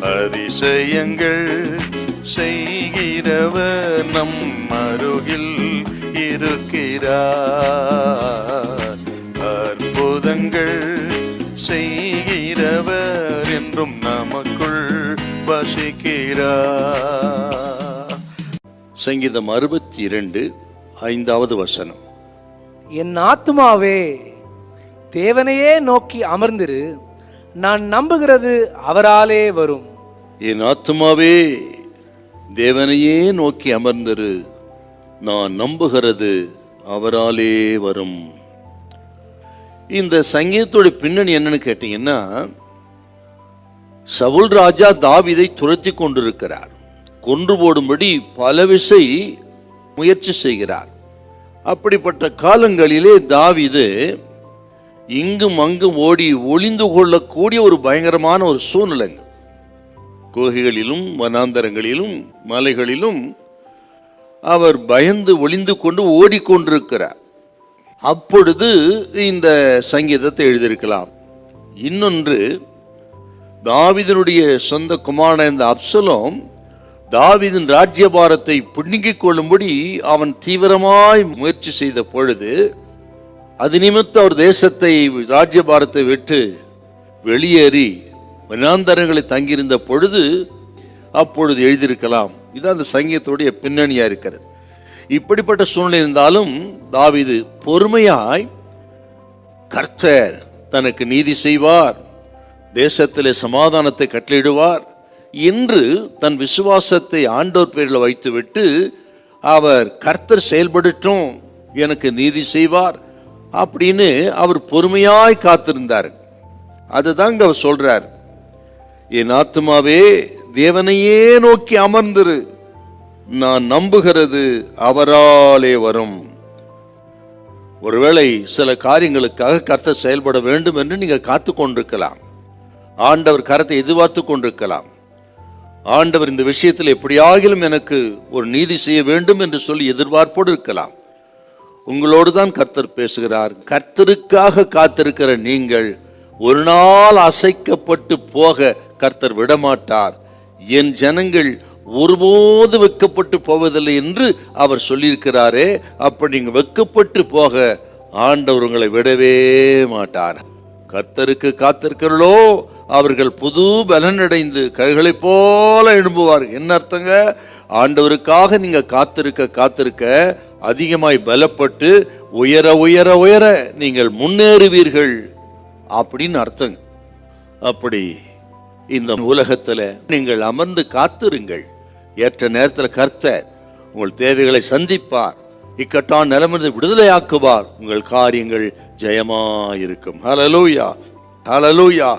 அதிசயங்கள் செய்கிறவர் நம் அருகில் இருக்கிறார். அற்புதங்கள் செய்கிறவர் என்றும் நமக்குள் வசிக்கிறார். சங்கீதம் அறுபத்தி இரண்டு ஐந்தாவது வசனம். என் ஆத்துமாவே தேவனையே நோக்கி அமர்ந்திரு. நான் நம்புகிறது அவராலே வரும். என் ஆத்துமாவே தேவனையே நோக்கி அமர்ந்திரு. நான் நம்புகிறது அவராலே வரும். இந்த சங்கீதத்தோட பின்னணி என்னன்னு கேட்டீங்கன்னா சவுல் ராஜா தாவீதை துரத்தி கொண்டிருக்கிறார். கொன்று போடும்படி பல விசை முயற்சி செய்கிறார். அப்படிப்பட்ட காலங்களிலே தாவிது இங்கும் அங்கும் ஓடி ஒளிந்து கொள்ளக்கூடிய ஒரு பயங்கரமான ஒரு சூழ்நிலைங்க. குகைகளிலும் வனாந்தரங்களிலும் மலைகளிலும் அவர் பயந்து ஒளிந்து கொண்டு ஓடிக்கொண்டிருக்கிறார். அப்பொழுது இந்த சங்கீதத்தை எழுதியிருக்கலாம். இன்னொன்று தாவிதனுடைய சொந்த குமாரன் இந்த அப்சலோம் தாவீதின் ராஜ்யபாரத்தை பிடுங்கிக் கொள்ளும்படி அவன் தீவிரமாய் முயற்சி செய்த பொழுது அது நிமித்த அவர் தேசத்தை ராஜ்யபாரத்தை விட்டு வெளியேறி வனாந்தரங்களை தங்கியிருந்த பொழுது அப்பொழுது எழுதியிருக்கலாம். இதுதான் அந்த சங்கீதத்துடைய பின்னணியாக இருக்கிறது. இப்படிப்பட்ட சூழ்நிலை இருந்தாலும் தாவிது பொறுமையாய் கர்த்தர் தனக்கு நீதி செய்வார் தேசத்திலே சமாதானத்தை கட்டளையிடுவார் என்று தன் விசுவாசத்தை ஆண்டோர் பேரில் வைத்துவிட்டு அவர் கர்த்தர் செயல்படட்டும் எனக்கு நீதி செய்வார் அப்படின்னு அவர் பொறுமையாய் காத்திருந்தார். அதுதாங்க அவர் சொல்றார். என் ஆத்துமாவே தேவனையே நோக்கி அமர்ந்திரு. நான் நம்புகிறது அவராலே வரும். ஒருவேளை சில காரியங்களுக்காக கர்த்தர் செயல்பட வேண்டும் என்று நீங்கள் காத்து கொண்டிருக்கலாம். ஆண்டவர் கரத்தை எதிர்பார்த்து கொண்டிருக்கலாம். ஆண்டவர் இந்த விஷயத்தில் எப்படியாகிலும் எனக்கு ஒரு நீதி செய்ய வேண்டும் என்று சொல்லி எதிர்பார்ப்போடு இருக்கலாம். உங்களோடு தான் கர்த்தர் பேசுகிறார். கர்த்தருக்காக காத்திருக்கிற நீங்கள் ஒரு நாள் அசைக்கப்பட்டு போக கர்த்தர் விடமாட்டார். என் ஜனங்கள் ஒருபோது வெக்கப்பட்டு போவதில்லை என்று அவர் சொல்லியிருக்கிறாரே அப்படி நீங்கள் வெக்கப்பட்டு போக ஆண்டவர் உங்களை விடவே மாட்டார். கர்த்தருக்கு காத்திருக்கிறளோ அவர்கள் புது பலனடைந்து கைகளைப் போல எழும்புவார். என்ன அர்த்தங்க? ஆண்டவருக்காக நீங்கள் காத்திருக்க காத்திருக்க அதிகமாய் பலப்பட்டு உயர உயர உயர நீங்கள் முன்னேறுவீர்கள். அப்படின்னு அர்த்தங்க. அப்படி இந்த உலகத்தில் நீங்கள் அமர்ந்து காத்திருங்கள். ஏற்ற நேரத்தில் கர்த்தர் உங்கள் தேவைகளை சந்திப்பார். இக்கட்டான் நிலமிருந்து விடுதலையாக்குவார். உங்கள் காரியங்கள் ஜெயமாயிருக்கும். Hallelujah hallelujah